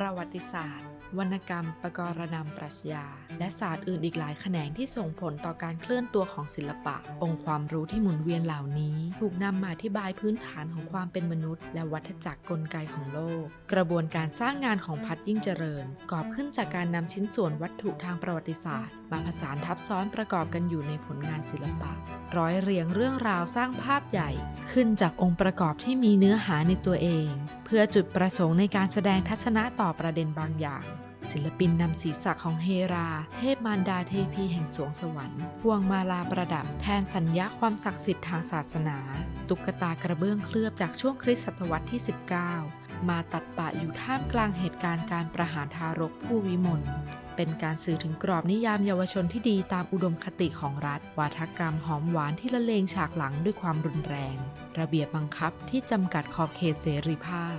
ประวัติศาสตร์วรรณกรรม ประกรณำปรัชญา และศาสตร์อื่นอีกหลายแขนงที่ส่งผลต่อการเคลื่อนตัวของศิลปะ องค์ความรู้ที่หมุนเวียนเหล่านี้ ถูกนำมาอธิบายพื้นฐานของความเป็นมนุษย์ และวัฏจักรกลไกของโลก กระบวนการสร้างงานของพัดยิ่งเจริญ กอบขึ้นจากการนำชิ้นส่วนวัตถุทางประวัติศาสตร์ มาผสานทับซ้อนประกอบกันอยู่ในผลงานศิลปะ ร้อยเรียงเรื่องราวสร้างภาพใหญ่ ขึ้นจากองค์ประกอบที่มีเนื้อหาในตัวเอง เพื่อจุดประสงค์ในการแสดงทัศนะต่อประเด็นบางอย่างศิลปินนำศีรษะของเฮรา เทพมารดาเทพีแห่งสวงสวรรค์ พวงมาลาประดับแทนสัญญาความศักดิ์สิทธิ์ทางศาสนา ตุ๊กตากระเบื้องเคลือบจากช่วงคริสตศตวรรษที่ 19 มาตัดปะอยู่ท่ามกลางเหตุการณ์การประหารทารกผู้วิมล เป็นการสื่อถึงกรอบนิยามเยาวชนที่ดีตามอุดมคติของรัฐ วาทกรรมหอมหวานที่ละเลงฉากหลังด้วยความรุนแรง ระเบียบบังคับที่จำกัดขอบเขตเสรีภาพ